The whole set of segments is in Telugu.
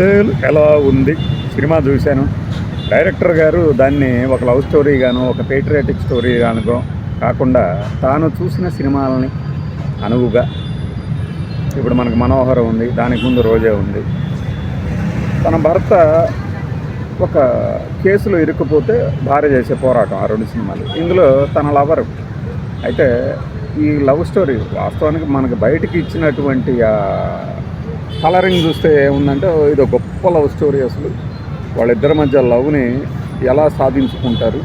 తండేలు ఎలా ఉంది? సినిమా చూశాను. డైరెక్టర్ గారు దాన్ని ఒక లవ్ స్టోరీ గాను ఒక పేట్రియాటిక్ స్టోరీ గానుకో కాకుండా తాను చూసిన సినిమాలని అనువుగా ఇప్పుడు మనకు మనోహరం ఉంది దానికి ముందు రోజే ఉంది. తన భర్త ఒక కేసులో ఇరుక్కుపోతే భార్య చేసే పోరాటం ఆ రెండు సినిమాలు. ఇందులో తన లవర్ అయితే ఈ లవ్ స్టోరీ వాస్తవానికి మనకు బయటికి ఇచ్చినటువంటి ఆ కలరింగ్ చూస్తే ఏముందంటే ఇది గొప్ప లవ్ స్టోరీ అసలు. వాళ్ళిద్దరి మధ్య లవ్ని ఎలా సాధించుకుంటారు?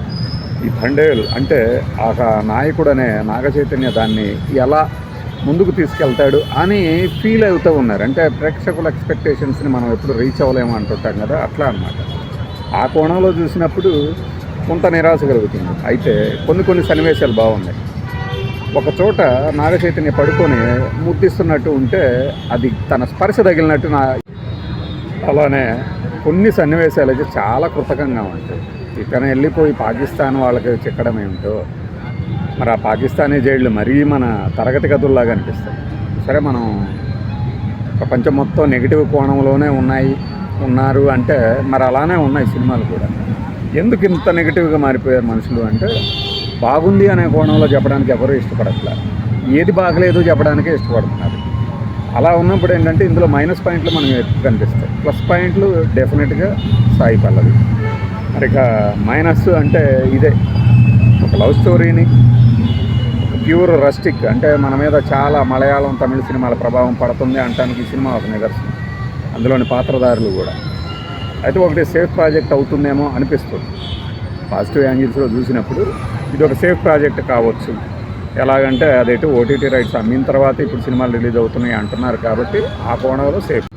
ఈ తండేలు అంటే ఆ నాయకుడు అనే నాగ చైతన్య దాన్ని ఎలా ముందుకు తీసుకెళ్తాడు అని ఫీల్ అవుతూ ఉన్నారు. అంటే ప్రేక్షకుల ఎక్స్పెక్టేషన్స్ని మనం ఎప్పుడు రీచ్ అవ్వలేము అంటుంటాం కదా అట్లా అన్నమాట. ఆ కోణంలో చూసినప్పుడు కొంత నిరాశ కలుగుతుంది. అయితే కొన్ని కొన్ని సన్నివేశాలు బాగున్నాయి. ఒక చోట నాగచైతన్య పడుకొని ముద్దిస్తున్నట్టు ఉంటే అది తన స్పర్శ తగిలినట్టు నా అలానే కొన్ని సన్నివేశాలు అయితే చాలా కృతకంగా ఉంటాయి. ఇతను వెళ్ళిపోయి పాకిస్తాన్ వాళ్ళకి చిక్కడం ఏమిటో మరి ఆ పాకిస్తానీ జైళ్ళు మరీ మన తరగతి గదుల్లాగా అనిపిస్తాయి. సరే మనం ప్రపంచం మొత్తం నెగిటివ్ కోణంలోనే ఉన్నాయి ఉన్నారు అంటే మరి అలానే ఉన్నాయి సినిమాలు కూడా. ఎందుకు ఇంత నెగిటివ్గా మారిపోయారు మనుషులు అంటే బాగుంది అనే కోణంలో చెప్పడానికి ఎవరు ఇష్టపడట్లేదు. ఏది బాగలేదు చెప్పడానికే ఇష్టపడుతున్నారు. అలా ఉన్నప్పుడు ఏంటంటే ఇందులో మైనస్ పాయింట్లు మనకి ఎక్కువ కనిపిస్తాయి. ప్లస్ పాయింట్లు డెఫినెట్గా సాయి పల్లవి. మరి ఇక మైనస్ అంటే ఇదే. ఒక లవ్ స్టోరీని ప్యూర్ రస్టిక్ అంటే మన మీద చాలా మలయాళం తమిళ సినిమాల ప్రభావం పడుతుంది అంటానికి ఈ సినిమా ఒక నిదర్శనం. అందులోని పాత్రధారులు కూడా. అయితే ఒకటి సేఫ్ ప్రాజెక్ట్ అవుతుందేమో అనిపిస్తుంది. పాజిటివ్ యాంగిల్స్లో చూసినప్పుడు ఇది ఒక సేఫ్ ప్రాజెక్ట్ కావచ్చు. ఎలాగంటే అదైతే ఓటీటీ రైట్స్ అమ్మిన తర్వాత ఇప్పుడు సినిమాలు రిలీజ్ అవుతున్నాయి అంటున్నారు కాబట్టి ఆ కోణంలో సేఫ్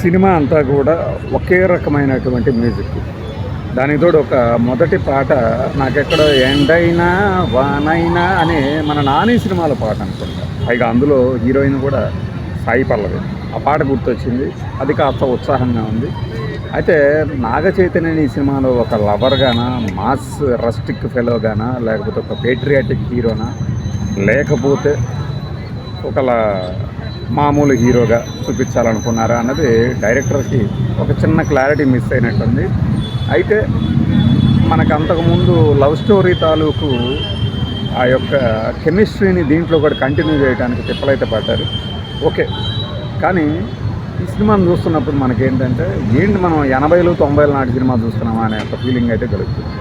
సినిమా అంతా కూడా ఒకే రకమైనటువంటి మ్యూజిక్ దానికి తోడు ఒక మొదటి పాట నాకెక్కడ ఎండైనా వానైనా అనే మన నాని సినిమాల పాట అనుకుంటా. పైగా అందులో హీరోయిన్ కూడా సాయి పల్లవి. ఆ పాట గుర్తొచ్చింది. అది కాస్త ఉత్సాహంగా ఉంది. అయితే నాగ చైతన్యని ఈ సినిమాలో ఒక లవర్గానా మాస్ రస్టిక్ ఫెలోగానా లేకపోతే ఒక పేట్రియాటిక్ హీరోనా? లేకపోతే ఒక మామూలు హీరోగా చూపించాలనుకున్నారా అన్నది డైరెక్టర్కి ఒక చిన్న క్లారిటీ మిస్ అయినట్టుంది. అయితే మనకు అంతకుముందు లవ్ స్టోరీ తాలూకు ఆ యొక్క కెమిస్ట్రీని దీంట్లో కూడా కంటిన్యూ చేయడానికి తిప్పలైతే పడ్డారు. ఓకే. కానీ ఈ సినిమాను చూస్తున్నప్పుడు మనకేంటంటే ఏంటి మనం ఎనభైలు తొంభైల నాటి సినిమా చూస్తున్నామా అనే ఒక ఫీలింగ్ అయితే కలుగుతుంది.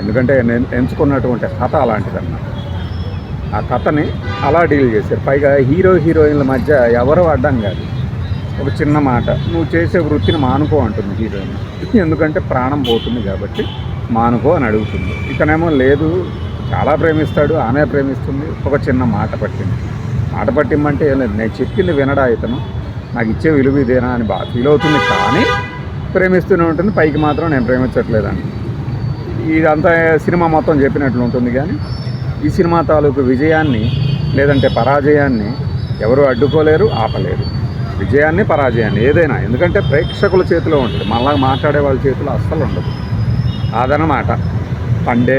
ఎందుకంటే నేను ఎంచుకున్నటువంటి కథ అలాంటిదన్నమాట. ఆ కథని అలా డీల్ చేశారు. పైగా హీరో హీరోయిన్ల మధ్య ఎవరు అడ్డం కాదు. ఒక చిన్న మాట నువ్వు చేసే వృత్తిని మానుకో అంటుంది హీరోయిన్. ఎందుకంటే ప్రాణం పోతుంది కాబట్టి మానుకో అని అడుగుతుంది. ఇతనేమో లేదు చాలా ప్రేమిస్తాడు ఆమె ప్రేమిస్తుంది ఒక చిన్న మాట పట్టింది. మాట పట్టిమ్మంటే ఏం లేదు. నేను చెప్పింది వినడా ఇతను? నాకు ఇచ్చే విలువ ఇదేనా అని బాగా ఫీల్ అవుతుంది. కానీ ప్రేమిస్తూనే ఉంటుంది. పైకి మాత్రం నేను ప్రేమించట్లేదని ఇదంతా సినిమా మొత్తం చెప్పినట్లు ఉంటుంది. కానీ ఈ సినిమా తాలూకు విజయాన్ని లేదంటే పరాజయాన్ని ఎవరు అడ్డుకోలేరు ఆపలేరు. విజయాన్ని పరాజయాన్ని ఏదైనా. ఎందుకంటే ప్రేక్షకుల చేతిలో ఉంటుంది. మళ్ళా మాట్లాడే వాళ్ళ చేతిలో అస్సలు ఉండదు. అదనమాట పండే